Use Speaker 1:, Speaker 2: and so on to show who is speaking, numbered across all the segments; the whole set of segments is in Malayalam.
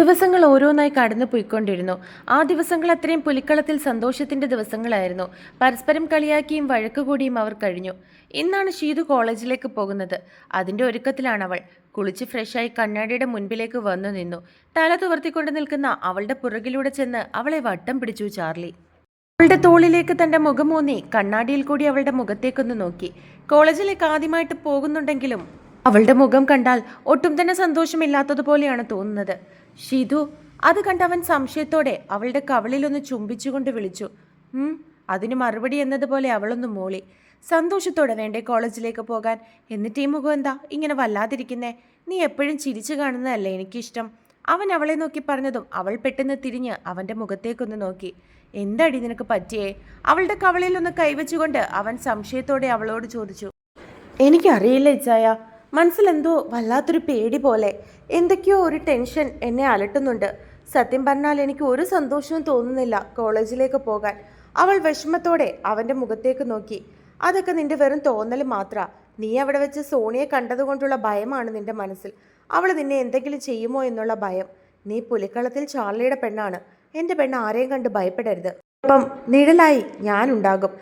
Speaker 1: ദിവസങ്ങൾ ഓരോന്നായി കടന്നു പോയിക്കൊണ്ടിരുന്നു. ആ ദിവസങ്ങൾ അത്രയും പുലിക്കളത്തിൽ സന്തോഷത്തിന്റെ ദിവസങ്ങളായിരുന്നു. പരസ്പരം കളിയാക്കിയും വഴക്കുകൂടിയും അവർ കഴിഞ്ഞു. ഇന്നാണ് ഷീതു കോളേജിലേക്ക് പോകുന്നത്. അതിന്റെ ഒരുക്കത്തിലാണ് അവൾ. കുളിച്ച് ഫ്രഷായി കണ്ണാടിയുടെ മുൻപിലേക്ക് വന്നു നിന്നു. തല തുവർത്തിക്കൊണ്ട് നിൽക്കുന്ന അവളുടെ പുറകിലൂടെ ചെന്ന് അവളെ വട്ടം പിടിച്ചു ചാർലി. അവളുടെ തോളിലേക്ക് തന്റെ മുഖമൂന്നി കണ്ണാടിയിൽ കൂടി അവളുടെ മുഖത്തേക്കൊന്ന് നോക്കി. കോളേജിലേക്ക് ആദ്യമായിട്ട് പോകുന്നുണ്ടെങ്കിലും അവളുടെ മുഖം കണ്ടാൽ ഒട്ടും തന്നെ സന്തോഷമില്ലാത്തതുപോലെയാണ് തോന്നുന്നത്. ഷിതു അത് കണ്ടവൻ സംശയത്തോടെ അവളുടെ കവളിലൊന്ന് ചുംബിച്ചുകൊണ്ട് വിളിച്ചു. അതിന് മറുപടി എന്നതുപോലെ അവളൊന്ന് മൂളി. സന്തോഷത്തോടെ വേണ്ടേ കോളേജിലേക്ക് പോകാൻ? എന്നിട്ട് ഈ മുഖം എന്താ? ഇങ്ങനെ വല്ലാതിരിക്കുന്നേ? നീ എപ്പോഴും ചിരിച്ചു കാണുന്നതല്ലേ എനിക്കിഷ്ടം? അവൻ അവളെ നോക്കി പറഞ്ഞതും അവൾ പെട്ടെന്ന് തിരിഞ്ഞ് അവന്റെ മുഖത്തേക്കൊന്ന് നോക്കി. എന്തടി നിനക്ക് പറ്റിയേ? അവളുടെ കവളിൽ ഒന്ന് കൈവച്ചുകൊണ്ട് അവൻ സംശയത്തോടെ അവളോട് ചോദിച്ചു. എനിക്കറിയില്ല ഇച്ചായ. മനസ്സിലെന്തോ വല്ലാത്തൊരു പേടി പോലെ എന്തൊക്കെയോ ഒരു ടെൻഷൻ എന്നെ അലട്ടുന്നുണ്ട്. സത്യം പറഞ്ഞാൽ എനിക്ക് ഒരു സന്തോഷവും തോന്നുന്നില്ല കോളേജിലേക്ക് പോകാൻ. അവൾ വിഷമത്തോടെ അവന്റെ മുഖത്തേക്ക് നോക്കി. അതൊക്കെ നിന്റെ വെറും തോന്നൽ മാത്ര. നീ അവിടെ വെച്ച് സോണിയെ കണ്ടതുകൊണ്ടുള്ള ഭയമാണ് നിന്റെ മനസ്സിൽ. അവൾ നിന്നെ എന്തെങ്കിലും ചെയ്യുമോ എന്നുള്ള ഭയം. നീ പുലിക്കളത്തിൽ ചാർലിയുടെ പെണ്ണാണ്. എന്റെ പെണ്ണ് ആരെയും കണ്ട് ഭയപ്പെടരുത്. അപ്പം നിഴലായി ഞാനുണ്ടാകും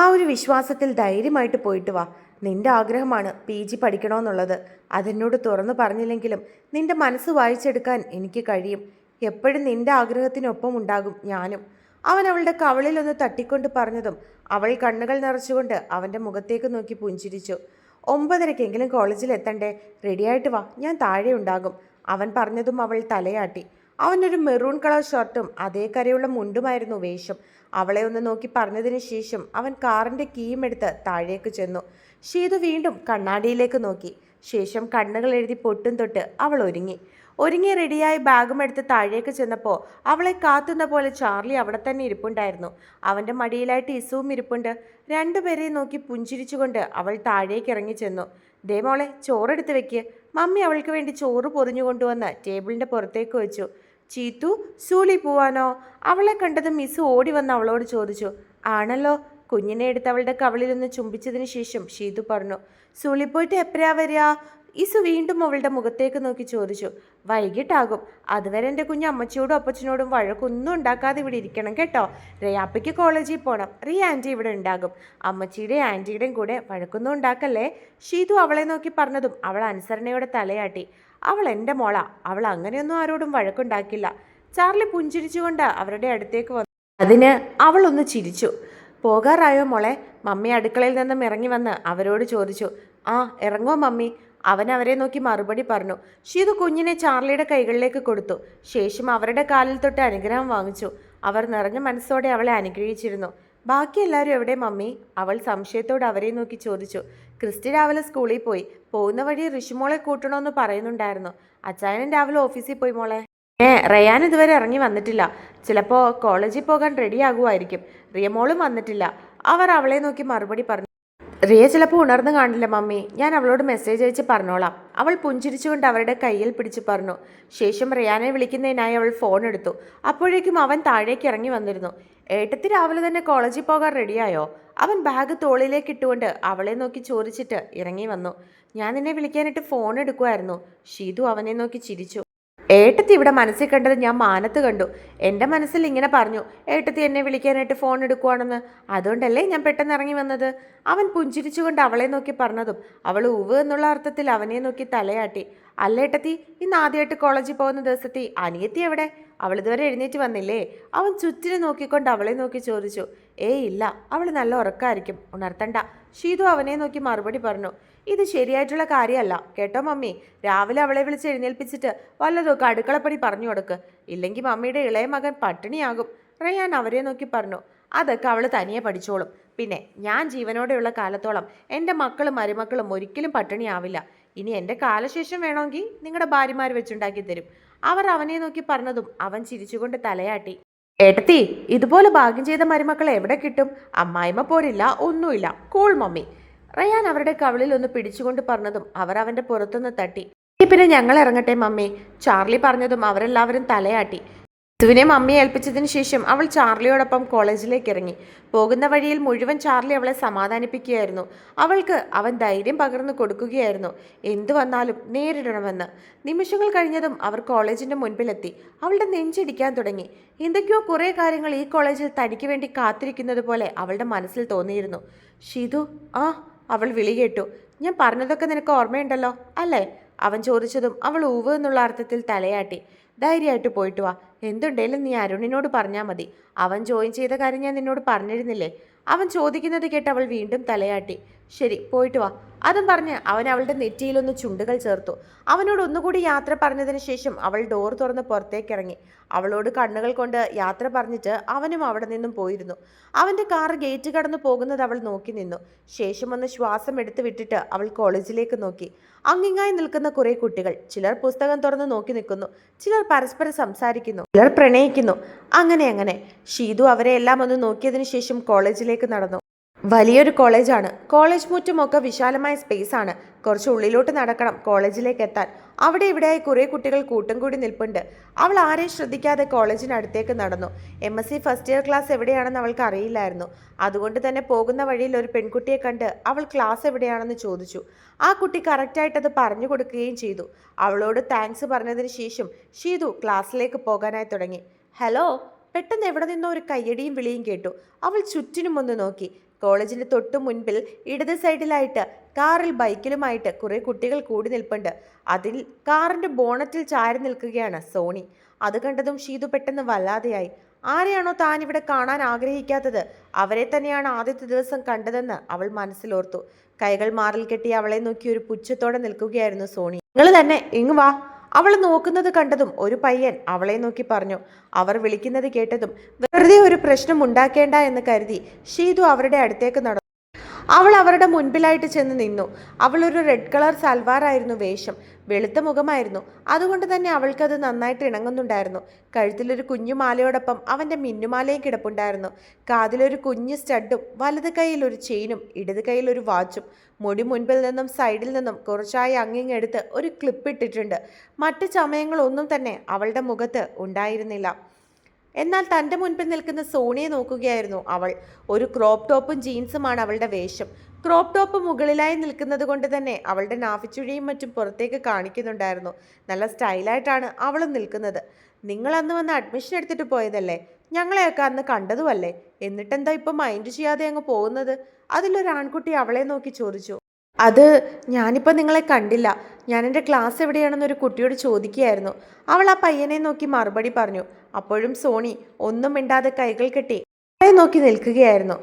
Speaker 1: ആ ഒരു വിശ്വാസത്തിൽ ധൈര്യമായിട്ട് പോയിട്ട് വാ. നിന്റെ ആഗ്രഹമാണ് പി ജി പഠിക്കണമെന്നുള്ളത്. അതെന്നോട് തുറന്നു പറഞ്ഞില്ലെങ്കിലും നിന്റെ മനസ്സ് വായിച്ചെടുക്കാൻ എനിക്ക് കഴിയും. എപ്പോഴും നിന്റെ ആഗ്രഹത്തിനൊപ്പം ഉണ്ടാകും ഞാനും. അവൻ അവളുടെ കവളിലൊന്ന് തട്ടിക്കൊണ്ട് പറഞ്ഞതും അവൾ കണ്ണുകൾ നിറച്ചുകൊണ്ട് അവന്റെ മുഖത്തേക്ക് നോക്കി പുഞ്ചിരിച്ചു. ഒമ്പതരക്കെങ്കിലും കോളേജിൽ എത്തണ്ടേ? റെഡിയായിട്ട് വാ ഞാൻ താഴെ ഉണ്ടാകും. അവൻ പറഞ്ഞതും അവൾ തലയാട്ടി. അവനൊരു മെറൂൺ കളർ ഷർട്ടും അതേ കരയുള്ള മുണ്ടുമായിരുന്നു വേഷം. അവളെ ഒന്ന് നോക്കി പറഞ്ഞതിന് ശേഷം അവൻ കാറിന്റെ കീയും എടുത്ത് താഴേക്ക് ചെന്നു. ഷീതു വീണ്ടും കണ്ണാടിയിലേക്ക് നോക്കി. ശേഷം കണ്ണുകൾ എഴുതി പൊട്ടും തൊട്ട് അവൾ ഒരുങ്ങി. ഒരുങ്ങി റെഡിയായി ബാഗും എടുത്ത് താഴേക്ക് ചെന്നപ്പോൾ അവളെ കാത്തുന്ന പോലെ ചാർലി അവിടെ തന്നെ ഇരിപ്പുണ്ടായിരുന്നു. അവന്റെ മടിയിലായിട്ട് ഇസുവും ഇരിപ്പുണ്ട്. രണ്ടുപേരെയും നോക്കി പുഞ്ചിരിച്ചുകൊണ്ട് അവൾ താഴേക്ക് ഇറങ്ങി ചെന്നു. ദേ മോളെ ചോറെടുത്ത് വെക്ക്. മമ്മി അവൾക്ക് വേണ്ടി ചോറ് പൊതിഞ്ഞു കൊണ്ടുവന്ന് ടേബിളിന്റെ പുറത്തേക്ക് വെച്ചു. ചീത്തു സൂലി പോവാനോ? അവളെ കണ്ടത് മിസ് ഓടി വന്ന് അവളോട് ചോദിച്ചു ആണല്ലോ കുഞ്ഞിനെ എടുത്ത് അവളുടെ കവളിലൊന്ന് ചുംബിച്ചതിന് ശേഷം ഷീതു പറഞ്ഞു സൂളി പോയിട്ട് എപ്പോഴാ വരിക? ഇസു വീണ്ടും അവളുടെ മുഖത്തേക്ക് നോക്കി ചോദിച്ചു വൈകിട്ടാകും. അതുവരെ എന്റെ കുഞ്ഞ് അമ്മച്ചിയോടും അപ്പച്ചനോടും വഴക്കൊന്നും ഉണ്ടാക്കാതെ ഇവിടെ ഇരിക്കണം കേട്ടോ. റിയാപ്പയ്ക്ക് കോളേജിൽ പോകണം റിയ ആന്റി ഇവിടെ ഉണ്ടാകും. അമ്മച്ചിയുടെയും ആന്റിയുടെയും കൂടെ വഴക്കൊന്നും ഉണ്ടാക്കല്ലേ? ഷീതു അവളെ നോക്കി പറഞ്ഞതും അവൾ അനുസരണയോടെ തലയാട്ടി അവൾ എന്റെ മോളാ. അവൾ അങ്ങനെയൊന്നും ആരോടും വഴക്കുണ്ടാക്കില്ല. ചാർലി പുഞ്ചിരിച്ചുകൊണ്ട് അവരുടെ അടുത്തേക്ക് വന്നു. അതിന് അവളൊന്ന് ചിരിച്ചു. പോകാറായോ മോളെ? മമ്മി അടുക്കളയിൽ നിന്നും ഇറങ്ങി വന്ന് അവരോട് ചോദിച്ചു. ആ ഇറങ്ങോ മമ്മി. അവൻ അവരെ നോക്കി മറുപടി പറഞ്ഞു. ഷീതു കുഞ്ഞിനെ ചാർലിയുടെ കൈകളിലേക്ക് കൊടുത്തു. ശേഷം അവരുടെ കാലിൽ തൊട്ട് അനുഗ്രഹം വാങ്ങിച്ചു. അവർ നിറഞ്ഞ മനസ്സോടെ അവളെ അനുഗ്രഹിച്ചിരുന്നു. ബാക്കി എല്ലാവരും എവിടെ മമ്മി? അവൾ സംശയത്തോട് അവരെ നോക്കി ചോദിച്ചു. ക്രിസ്റ്റി രാവിലെ സ്കൂളിൽ പോയി. പോകുന്ന വഴി ഋഷിമോളെ കൂട്ടണമെന്ന് പറയുന്നുണ്ടായിരുന്നു. അച്ചായനൻ രാവിലെ ഓഫീസിൽ പോയി മോളെ. ഏ റയാൻ ഇതുവരെ ഇറങ്ങി വന്നിട്ടില്ല. ചിലപ്പോൾ കോളേജിൽ പോകാൻ റെഡി ആകുമായിരിക്കും. റിയമോളും വന്നിട്ടില്ല. അവർ അവളെ നോക്കി മറുപടി പറഞ്ഞു. റിയ ചിലപ്പോൾ ഉണർന്നു കാണില്ല മമ്മി. ഞാൻ അവളോട് മെസ്സേജ് അയച്ച് പറഞ്ഞോളാം. അവൾ പുഞ്ചിരിച്ചുകൊണ്ട് അവരുടെ കയ്യിൽ പിടിച്ചു പറഞ്ഞു. ശേഷം റിയാനെ വിളിക്കുന്നതിനായി അവൾ ഫോൺ എടുത്തു. അപ്പോഴേക്കും അവൻ താഴേക്ക് ഇറങ്ങി വന്നിരുന്നു. ഏട്ടത്തി രാവിലെ തന്നെ കോളേജിൽ പോകാൻ റെഡിയായോ അവൻ ബാഗ് തോളിലേക്ക് ഇട്ടുകൊണ്ട് അവളെ നോക്കി ചോദിച്ചിട്ട് ഇറങ്ങി വന്നു. ഞാൻ നിന്നെ വിളിക്കാനായിട്ട് ഫോൺ എടുക്കുമായിരുന്നു ഷീതു അവനെ നോക്കി ചിരിച്ചു. ഏട്ടത്തി ഇവിടെ മനസ്സിൽ കണ്ടത് ഞാൻ മാനത്ത് കണ്ടു. എന്റെ മനസ്സിൽ ഇങ്ങനെ പറഞ്ഞു ഏട്ടത്തി എന്നെ വിളിക്കാനായിട്ട് ഫോൺ എടുക്കുവാണെന്ന്. അതുകൊണ്ടല്ലേ ഞാൻ പെട്ടെന്ന് ഇറങ്ങി വന്നത്? അവൻ പുഞ്ചിരിച്ചുകൊണ്ട് അവളെ നോക്കി പറഞ്ഞതും അവൾ ഉവ് എന്നുള്ള അർത്ഥത്തിൽ അവനെ നോക്കി തലയാട്ടി. അല്ല ഏട്ടത്തി ഇന്ന് ആദ്യമായിട്ട് കോളേജിൽ പോകുന്ന ദിവസത്തി അനിയത്തി എവിടെ? അവൾ ഇതുവരെ എഴുന്നേറ്റ് വന്നില്ലേ? അവൻ ചുറ്റിനെ നോക്കിക്കൊണ്ട് അവളെ നോക്കി ചോദിച്ചു. ഏയ് ഇല്ല അവൾ നല്ല ഉറക്കമായിരിക്കും ഉണർത്തണ്ട. ഷീതു അവനെ നോക്കി മറുപടി പറഞ്ഞു. ഇത് ശരിയായിട്ടുള്ള കാര്യമല്ല കേട്ടോ മമ്മി? രാവിലെ അവളെ വിളിച്ച് എഴുന്നേൽപ്പിച്ചിട്ട് വല്ലതൊക്കെ അടുക്കളപ്പണി പറഞ്ഞു കൊടുക്ക്. ഇല്ലെങ്കിൽ മമ്മിയുടെ ഇളയ മകൻ പട്ടിണിയാകും. റയാൻ അവരെ നോക്കി പറഞ്ഞു. അതൊക്കെ അവൾ തനിയെ പഠിച്ചോളും. പിന്നെ ഞാൻ ജീവനോടെയുള്ള കാലത്തോളം എന്റെ മക്കളും മരുമക്കളും ഒരിക്കലും പട്ടിണിയാവില്ല. ഇനി എന്റെ കാലശേഷം വേണമെങ്കിൽ നിങ്ങളുടെ ഭാര്യമാർ വെച്ചുണ്ടാക്കി തരും. അവർ അവനെ നോക്കി പറഞ്ഞതും അവൻ ചിരിച്ചുകൊണ്ട് തലയാട്ടി. ഏട്ടത്തി ഇതുപോലെ ഭാഗ്യം ചെയ്ത മരുമക്കളെ എവിടെ കിട്ടും? അമ്മായിമ്മ പോരില്ല ഒന്നുമില്ല. Cool mummy. റയാൻ അവരുടെ കവിളിൽ ഒന്ന് പിടിച്ചുകൊണ്ട് പറഞ്ഞതും അവർ അവന്റെ പുറത്തുനിന്ന് തട്ടി. "ഈ പിന്നെ ഞങ്ങൾ ഇറങ്ങട്ടെ മമ്മി ചാർലി പറഞ്ഞതും അവരെല്ലാവരും തലയാട്ടി. സിധുവിനെ മമ്മിയെ ഏൽപ്പിച്ചതിന് ശേഷം അവൾ ചാർലിയോടൊപ്പം കോളേജിലേക്ക് ഇറങ്ങി. പോകുന്ന വഴിയിൽ മുഴുവൻ ചാർലി അവളെ സമാധാനിപ്പിക്കുകയായിരുന്നു. അവൾക്ക് അവൻ ധൈര്യം പകർന്നു കൊടുക്കുകയായിരുന്നു. എന്തു വന്നാലും നേരിടണമെന്ന്. നിമിഷങ്ങൾ കഴിഞ്ഞതും അവർ കോളേജിന്റെ മുൻപിലെത്തി. അവളുടെ നെഞ്ചിടിക്കാൻ തുടങ്ങി. എന്തൊക്കെയോ കുറേ കാര്യങ്ങൾ ഈ കോളേജിൽ തനിക്ക് വേണ്ടി കാത്തിരിക്കുന്നത് പോലെ അവളുടെ മനസ്സിൽ തോന്നിയിരുന്നു. ഷിതു ആ അവൾ വിളി കേട്ടു. ഞാൻ പറഞ്ഞതൊക്കെ നിനക്ക് ഓർമ്മയുണ്ടല്ലോ? അല്ലേ. അവൻ ചോദിച്ചതും അവൾ ഊവ് എന്നുള്ള അർത്ഥത്തിൽ തലയാട്ടി. ധൈര്യമായിട്ട് പോയിട്ട് വാ. എന്തുണ്ടേലും നീ അരുണിനോട് പറഞ്ഞാൽ മതി. അവൻ ജോയിൻ ചെയ്ത കാര്യം ഞാൻ നിന്നോട് പറഞ്ഞിരുന്നില്ലേ? അവൻ ചോദിക്കുന്നത് കേട്ട് അവൾ വീണ്ടും തലയാട്ടി. ശരി പോയിട്ട് വാ. അതും പറഞ്ഞ് അവൻ അവളുടെ നെറ്റിയിലൊന്ന് ചുണ്ടുകൾ ചേർത്തു. അവനോട് ഒന്നുകൂടി യാത്ര പറഞ്ഞതിന് ശേഷം അവൾ ഡോർ തുറന്ന് പുറത്തേക്കിറങ്ങി അവളോട് കണ്ണുകൾ കൊണ്ട് യാത്ര പറഞ്ഞിട്ട് അവനും അവിടെ നിന്നും പോയിരുന്നു. അവന്റെ കാർ ഗേറ്റ് കടന്നു പോകുന്നത് അവൾ നോക്കി നിന്നു. ശേഷം ഒന്ന് ശ്വാസം എടുത്തു വിട്ടിട്ട് അവൾ കോളേജിലേക്ക് നോക്കി. അങ്ങിങ്ങായി നിൽക്കുന്ന കുറേ കുട്ടികൾ. ചിലർ പുസ്തകം തുറന്ന് നോക്കി നിൽക്കുന്നു. ചിലർ പരസ്പരം സംസാരിക്കുന്നു. ചിലർ പ്രണയിക്കുന്നു. അങ്ങനെ അങ്ങനെ. ഷീതു അവരെ എല്ലാം ഒന്ന് നോക്കിയതിനു ശേഷം കോളേജിലേക്ക് നടന്നു. വലിയൊരു കോളേജാണ്. കോളേജ് മുറ്റുമൊക്കെ വിശാലമായ സ്പേസ് ആണ് കുറച്ച് ഉള്ളിലോട്ട് നടക്കണം കോളേജിലേക്ക് എത്താൻ. അവിടെ ഇവിടെയായി കുറേ കുട്ടികൾ കൂട്ടം കൂടി നിൽപ്പുണ്ട്. അവൾ ആരെയും ശ്രദ്ധിക്കാതെ കോളേജിനടുത്തേക്ക് നടന്നു. M. S. C. First year class എവിടെയാണെന്ന് അവൾക്ക് അറിയില്ലായിരുന്നു. അതുകൊണ്ട് തന്നെ പോകുന്ന വഴിയിൽ ഒരു പെൺകുട്ടിയെ കണ്ട് അവൾ ക്ലാസ് എവിടെയാണെന്ന് ചോദിച്ചു. ആ കുട്ടി കറക്റ്റായിട്ട് അത് പറഞ്ഞു കൊടുക്കുകയും ചെയ്തു. അവളോട് താങ്ക്സ് പറഞ്ഞതിന് ശേഷം ഷീതു ക്ലാസ്സിലേക്ക് പോകാനായി തുടങ്ങി. ഹലോ പെട്ടെന്ന് എവിടെ നിന്നോ ഒരു കയ്യടിയും വിളിയും കേട്ടു. അവൾ ചുറ്റിനും ഒന്ന് നോക്കി. കോളേജിന്റെ തൊട്ടു മുൻപിൽ ഇടത് സൈഡിലായിട്ട് കാറിൽ ബൈക്കിലുമായിട്ട് കുറേ കുട്ടികൾ കൂടി നിൽപ്പുണ്ട്. അതിൽ കാറിന്റെ ബോണറ്റിൽ ചാരി നിൽക്കുകയാണ് സോണി. അത് കണ്ടതും ഷീതു പെട്ടെന്ന് വല്ലാതെയായി. ആരെയാണോ താൻ ഇവിടെ കാണാൻ ആഗ്രഹിക്കാത്തത്? അവരെ തന്നെയാണ് ആദ്യത്തെ ദിവസം കണ്ടതെന്ന് അവൾ മനസ്സിലോർത്തു. കൈകൾ മാറിൽ കെട്ടി അവളെ നോക്കി ഒരു പുച്ഛത്തോടെ നിൽക്കുകയായിരുന്നു സോണി. നിങ്ങൾ തന്നെ ഇങ്ങ് വാ. അവൾ നോക്കുന്നത് കണ്ടതും ഒരു പയ്യൻ അവളെ നോക്കി പറഞ്ഞു. അവർ വിളിക്കുന്നത് കേട്ടതും വെറുതെ ഒരു പ്രശ്നം ഉണ്ടാക്കേണ്ട എന്ന് കരുതി ഷീതു അവരുടെ അടുത്തേക്ക് നടന്നു. അവൾ അവരുടെ മുൻപിലായിട്ട് ചെന്ന് നിന്നു. അവൾ ഒരു റെഡ് കളർ സൽവാറായിരുന്നു വേഷം. വെളുത്ത മുഖമായിരുന്നു. അതുകൊണ്ട് തന്നെ അവൾക്കത് നന്നായിട്ട് ഇണങ്ങുന്നുണ്ടായിരുന്നു. കഴുത്തിലൊരു കുഞ്ഞു മാലയോടൊപ്പം അവന്റെ മിന്നുമാലയും കിടപ്പുണ്ടായിരുന്നു. കാതിലൊരു കുഞ്ഞു സ്റ്റഡും വലത് കൈയിൽ ഒരു ചെയിനും ഇടത് കൈയിൽ ഒരു വാച്ചും മുടി മുൻപിൽ നിന്നും സൈഡിൽ നിന്നും കുറച്ചായി അങ്ങിങ്ങെടുത്ത് ഒരു ക്ലിപ്പ് ഇട്ടിട്ടുണ്ട്. മറ്റ് ചമയങ്ങളൊന്നും തന്നെ അവളുടെ മുഖത്ത് ഉണ്ടായിരുന്നില്ല. എന്നാൽ തന്റെ മുൻപിൽ നിൽക്കുന്ന സോണിയെ നോക്കുകയായിരുന്നു അവൾ. ഒരു ക്രോപ്പ് ടോപ്പും ജീൻസുമാണ് അവളുടെ വേഷം. ക്രോപ്പ് ടോപ്പ് മുകളിലായി നിൽക്കുന്നത് കൊണ്ട് തന്നെ അവളുടെ നാഫിച്ചുഴിയും മറ്റും പുറത്തേക്ക് കാണിക്കുന്നുണ്ടായിരുന്നു. നല്ല സ്റ്റൈലായിട്ടാണ് അവളും നിൽക്കുന്നത്. നിങ്ങൾ അന്ന് വന്ന് അഡ്മിഷൻ എടുത്തിട്ട് പോയതല്ലേ? ഞങ്ങളെയൊക്കെ അന്ന് കണ്ടതുമല്ലേ? എന്നിട്ടെന്താ ഇപ്പം മൈൻഡ് ചെയ്യാതെ അങ്ങ് പോകുന്നത്? അതിലൊരു ആൺകുട്ടി അവളെ നോക്കി ചോദിച്ചു. അത് ഞാനിപ്പോൾ നിങ്ങളെ കണ്ടില്ല. ഞാൻ എന്റെ ക്ലാസ് എവിടെയാണെന്നൊരു കുട്ടിയോട് ചോദിക്കുകയായിരുന്നു. അവൾ ആ പയ്യനെ നോക്കി മറുപടി പറഞ്ഞു. അപ്പോഴും സോണി ഒന്നും മിണ്ടാതെ കൈകൾ കെട്ടി നോക്കി നിൽക്കുകയായിരുന്നു.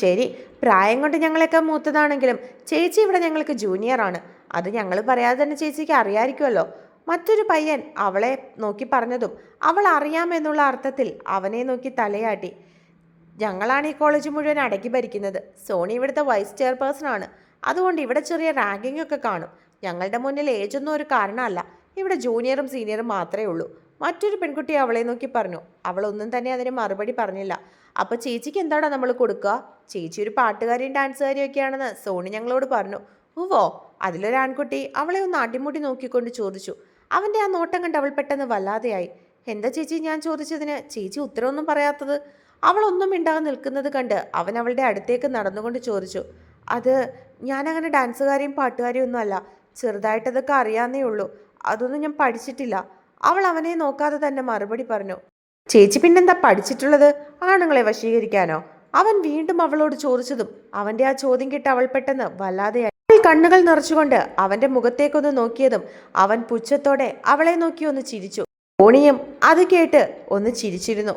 Speaker 1: ശരി. പ്രായം കൊണ്ട് ഞങ്ങളൊക്കെ മൂത്തതാണെങ്കിലും ചേച്ചി ഇവിടെ ഞങ്ങൾക്ക് ജൂനിയറാണ് അത് ഞങ്ങൾ പറയാതെ തന്നെ ചേച്ചിക്ക് അറിയാമായിരിക്കുമല്ലോ മറ്റൊരു പയ്യൻ അവളെ നോക്കി പറഞ്ഞതും അവൾ അറിയാമെന്നുള്ള അർത്ഥത്തിൽ അവനെ നോക്കി തലയാട്ടി. ഞങ്ങളാണ് ഈ കോളേജ് മുഴുവൻ അടക്കി ഭരിക്കുന്നത്. സോണി ഇവിടുത്തെ വൈസ് ചെയർപേഴ്സൺ ആണ്. അതുകൊണ്ട് ഇവിടെ ചെറിയ റാങ്കിങ് ഒക്കെ കാണും. ഞങ്ങളുടെ മുന്നിൽ ഏജൊന്നും ഒരു കാരണമല്ല. ഇവിടെ ജൂനിയറും സീനിയറും മാത്രമേ ഉള്ളൂ. മറ്റൊരു പെൺകുട്ടി അവളെ നോക്കി പറഞ്ഞു അവളൊന്നും തന്നെ അതിന് മറുപടി പറഞ്ഞില്ല. അപ്പോൾ ചേച്ചിക്ക് എന്താടാ നമ്മൾ കൊടുക്കുക ചേച്ചി ഒരു പാട്ടുകാരിയും ഡാൻസുകാരിയും ഒക്കെയാണെന്ന് സോണി ഞങ്ങളോട് പറഞ്ഞു. ഉവോ അതിലൊരു ആൺകുട്ടി അവളെ ഒന്ന് അടിമുടി നോക്കിക്കൊണ്ട് ചോദിച്ചു. അവന്റെ ആ നോട്ടം കണ്ട് അവൾ പെട്ടെന്ന് വല്ലാതെയായി. എന്താ ചേച്ചി ഞാൻ ചോദിച്ചതിന്? ചേച്ചി ഉത്തരവൊന്നും പറയാത്തത്? അവളൊന്നും മിണ്ടാതെ നിൽക്കുന്നത് കണ്ട് അവൻ അവളുടെ അടുത്തേക്ക് നടന്നുകൊണ്ട് ചോദിച്ചു. അത് ഞാനങ്ങനെ ഡാൻസുകാരിയും പാട്ടുകാരിയും ഒന്നും അല്ല. ചെറുതായിട്ടതൊക്കെ അറിയാന്നേ ഉള്ളൂ. അതൊന്നും ഞാൻ പഠിച്ചിട്ടില്ല. അവൾ അവനെ നോക്കാതെ തന്നെ മറുപടി പറഞ്ഞു. ചേച്ചി പിന്നെന്താ പഠിച്ചിട്ടുള്ളത്? ആണുങ്ങളെ വശീകരിക്കാനോ? അവൻ വീണ്ടും അവളോട് ചോദിച്ചതും അവന്റെ ആ ചോദ്യം കിട്ട അവൾ പെട്ടെന്ന് വല്ലാതെയായി. കണ്ണുകൾ നിറച്ചുകൊണ്ട് അവന്റെ മുഖത്തേക്കൊന്ന് നോക്കിയതും അവൻ പുച്ഛത്തോടെ അവളെ നോക്കി ഒന്ന് ചിരിച്ചു. ഓണിയും അത് കേട്ട് ഒന്ന് ചിരിച്ചിരുന്നു.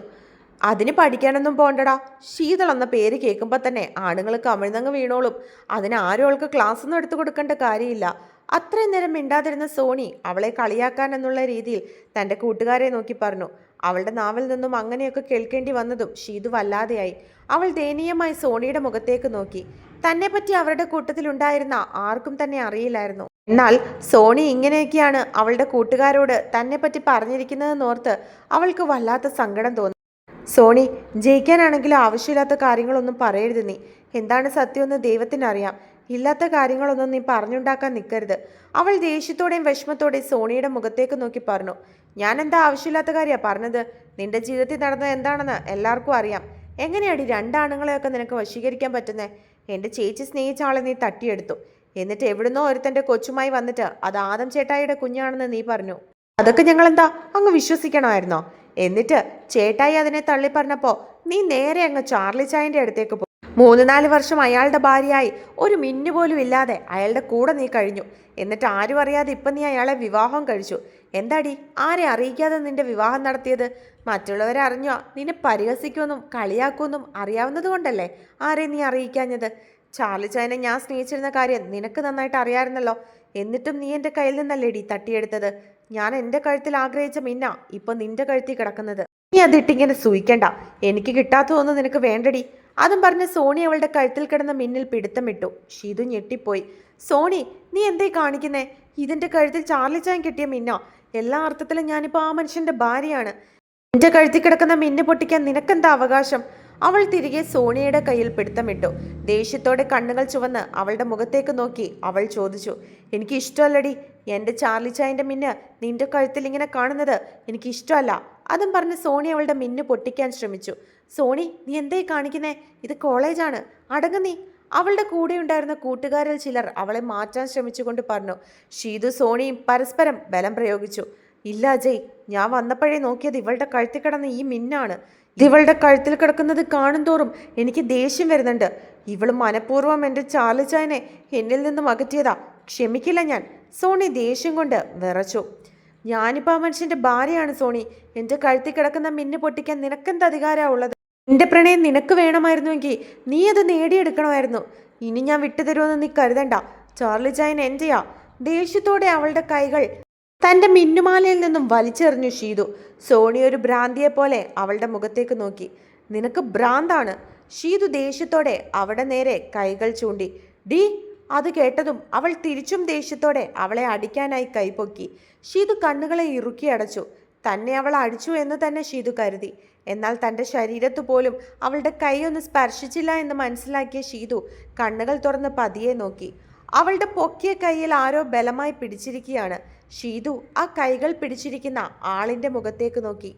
Speaker 1: അതിന് പഠിക്കാനൊന്നും പോണ്ടടാ. ശീതൾ എന്ന പേര് കേൾക്കുമ്പോൾ തന്നെ ആണുങ്ങൾ കമിഴ്ന്നങ്ങ് വീണോളും. അതിന് ആരും അവൾക്ക് ക്ലാസ് ഒന്നും എടുത്തു കൊടുക്കേണ്ട കാര്യമില്ല. അത്രയും നേരം മിണ്ടാതിരുന്ന സോണി അവളെ കളിയാക്കാൻ എന്നുള്ള രീതിയിൽ തന്റെ കൂട്ടുകാരെ നോക്കി പറഞ്ഞു. അവളുടെ നാവിൽ നിന്നും അങ്ങനെയൊക്കെ കേൾക്കേണ്ടി വന്നതും ഷീതു വല്ലാതെയായി. അവൾ ദയനീയമായി സോണിയുടെ മുഖത്തേക്ക് നോക്കി. തന്നെപ്പറ്റി അവരുടെ കൂട്ടത്തിലുണ്ടായിരുന്ന ആർക്കും തന്നെ അറിയില്ലായിരുന്നു. എന്നാൽ സോണി ഇങ്ങനെയൊക്കെയാണ് അവളുടെ കൂട്ടുകാരോട് തന്നെപ്പറ്റി പറഞ്ഞിരിക്കുന്നതെന്നോർത്ത് അവൾക്ക് വല്ലാത്ത സങ്കടം തോന്നി. സോണി ജയിക്കാനാണെങ്കിലും ആവശ്യമില്ലാത്ത കാര്യങ്ങളൊന്നും പറയരുത് നീ. എന്താണ് സത്യമെന്ന് ദൈവത്തിനറിയാം. ഇല്ലാത്ത കാര്യങ്ങളൊന്നും നീ പറഞ്ഞുണ്ടാക്കാൻ നിൽക്കരുത് അവൾ ദേഷ്യത്തോടെയും വിഷമത്തോടെയും സോണിയുടെ മുഖത്തേക്ക് നോക്കി പറഞ്ഞു ഞാൻ എന്താ ആവശ്യമില്ലാത്ത കാര്യമാണ് പറഞ്ഞത്?
Speaker 2: നിന്റെ ജീവിതത്തിൽ നടന്നത് എന്താണെന്ന് എല്ലാവർക്കും അറിയാം. എങ്ങനെയാടി രണ്ടാണുങ്ങളെയൊക്കെ നിനക്ക് വശീകരിക്കാൻ പറ്റുന്നത് എന്റെ ചേച്ചി സ്നേഹിച്ച ആളെ നീ തട്ടിയെടുത്തു. എന്നിട്ട് എവിടുന്നോ ഒരുത്തന്റെ കൊച്ചുമായി വന്നിട്ട് അത് ആദം ചേട്ടായിയുടെ കുഞ്ഞാണെന്ന് നീ പറഞ്ഞു. അതൊക്കെ ഞങ്ങൾ എന്താ അങ്ങ് വിശ്വസിക്കണമായിരുന്നോ? എന്നിട്ട് ചേട്ടായി അതിനെ തള്ളി പറഞ്ഞപ്പോൾ നീ നേരെ അങ്ങ് ചാർലി ചായന്റെ അടുത്തേക്ക് മൂന്ന് നാല് വർഷം അയാളുടെ ഭാര്യയായി. ഒരു മിന്നു പോലും ഇല്ലാതെ അയാളുടെ കൂടെ നീ കഴിഞ്ഞു. എന്നിട്ട് ആരും അറിയാതെ ഇപ്പം നീ അയാളെ വിവാഹം കഴിച്ചു. എന്താടി? ആരെ അറിയിക്കാതെ നിന്റെ വിവാഹം നടത്തിയത്? മറ്റുള്ളവരെ അറിഞ്ഞോ? നിന്നെ പരിഹസിക്കുമെന്നും കളിയാക്കുമെന്നും അറിയാവുന്നത് കൊണ്ടല്ലേ ആരെ നീ അറിയിക്കാഞ്ഞത്? ചാർലി ചായനെ ഞാൻ സ്നേഹിച്ചിരുന്ന കാര്യം നിനക്ക് നന്നായിട്ട് അറിയാമായിരുന്നല്ലോ. എന്നിട്ടും നീ എന്റെ കയ്യിൽ നിന്നല്ലേടി തട്ടിയെടുത്തത്? ഞാൻ എന്റെ കഴുത്തിൽ ആഗ്രഹിച്ച മിന്ന ഇപ്പം നിന്റെ കഴുത്തിൽ കിടക്കുന്നത്. നീ അതിട്ടിങ്ങനെ സൂയിക്കണ്ട. എനിക്ക് കിട്ടാത്തതൊന്നും നിനക്ക് വേണ്ടടി. അതും പറഞ്ഞ് സോണി അവളുടെ കഴുത്തിൽ കിടന്ന മിന്നിൽ പിടുത്തമിട്ടു. ഷീതു ഞെട്ടിപ്പോയി. സോണി നീ എന്തേ കാണിക്കുന്നേ? ഇതിന്റെ കഴുത്തിൽ ചാർലി ചാൻ കിട്ടിയ മിന്നോ? എല്ലാ അർത്ഥത്തിലും ഞാനിപ്പോൾ ആ മനുഷ്യന്റെ ഭാര്യയാണ്. എന്റെ കഴുത്തിൽ കിടക്കുന്ന മിന്ന് പൊട്ടിക്കാൻ നിനക്കെന്താ അവകാശം? അവൾ തിരികെ സോണിയയുടെ കയ്യിൽ പിടുത്തമിട്ടു. ദേഷ്യത്തോടെ കണ്ണുകൾ ചുവന്ന് അവളുടെ മുഖത്തേക്ക് നോക്കി അവൾ ചോദിച്ചു എനിക്ക് ഇഷ്ടമല്ലടി. എന്റെ ചാർലി ചായന്റെ മിന്ന് നിന്റെ കഴുത്തിൽ ഇങ്ങനെ കാണുന്നത് എനിക്ക് ഇഷ്ടമല്ല അതും പറഞ്ഞ് സോണി അവളുടെ മിന്ന് പൊട്ടിക്കാൻ ശ്രമിച്ചു. സോണി നീ എന്തേ കാണിക്കുന്നേ? ഇത് കോളേജാണ്. അടങ്ങ നീ. അവളുടെ കൂടെ ഉണ്ടായിരുന്ന കൂട്ടുകാരിൽ ചിലർ അവളെ മാറ്റാൻ ശ്രമിച്ചുകൊണ്ട് പറഞ്ഞു. ഷീതു സോണിയും പരസ്പരം ബലം പ്രയോഗിച്ചു. ഇല്ല അജയ് ഞാൻ വന്നപ്പോഴേ നോക്കിയത് ഇവളുടെ കഴുത്തിൽ കിടന്ന ഈ മിന്നാണ്. ഇവളുടെ കഴുത്തിൽ കിടക്കുന്നത് കാണും തോറും എനിക്ക് ദേഷ്യം വരുന്നുണ്ട്. ഇവൾ മനഃപൂർവം എന്റെ ചാലിച്ചായനെ എന്നിൽ നിന്നും അകറ്റിയതാ. ക്ഷമിക്കില്ല ഞാൻ. സോണി ദേഷ്യം കൊണ്ട് വിറച്ചു. ഞാനിപ്പോൾ ആ മനുഷ്യന്റെ ഭാര്യയാണ് സോണി. എന്റെ കഴുത്തിൽ കിടക്കുന്ന മിന്ന് പൊട്ടിക്കാൻ നിനക്കെന്ത് അധികാരമാണ് ഉള്ളത്? എന്റെ പ്രണയം നിനക്ക് വേണമായിരുന്നുവെങ്കിൽ നീ അത് നേടിയെടുക്കണമായിരുന്നു. ഇനി ഞാൻ വിട്ടുതരുമെന്ന് നീ കരുതണ്ട. ചാർലി ചായൻ എന്റെയാ ദേഷ്യത്തോടെ അവളുടെ കൈകൾ തന്റെ മിന്നുമാലയിൽ നിന്നും വലിച്ചെറിഞ്ഞു ഷീതു. സോണി ഒരു ഭ്രാന്തിയെ പോലെ അവളുടെ മുഖത്തേക്ക് നോക്കി. നിനക്ക് ഭ്രാന്താണ്. ഷീതു ദേഷ്യത്തോടെ അവിടെ നേരെ കൈകൾ ചൂണ്ടി. ഡി അത് കേട്ടതും അവൾ തിരിച്ചും ദേഷ്യത്തോടെ അവളെ അടിക്കാനായി കൈപൊക്കി ഷീതു കണ്ണുകളെ ഇറുക്കി അടച്ചു. തന്നെ അവൾ അടിച്ചു എന്ന് തന്നെ ഷീതു കരുതി. എന്നാൽ തന്റെ ശരീരത്തു പോലും അവളുടെ കൈയൊന്ന് സ്പർശിച്ചില്ല എന്ന് മനസ്സിലാക്കിയ ഷീതു കണ്ണുകൾ തുറന്ന് പതിയെ നോക്കി. അവളുടെ പൊക്കിയ കൈയിൽ ആരോ ബലമായി പിടിച്ചിരിക്കുകയാണ്. ഷീതു ആ കൈകൾ പിടിച്ചിരിക്കുന്ന ആളിന്റെ മുഖത്തേക്ക് നോക്കി.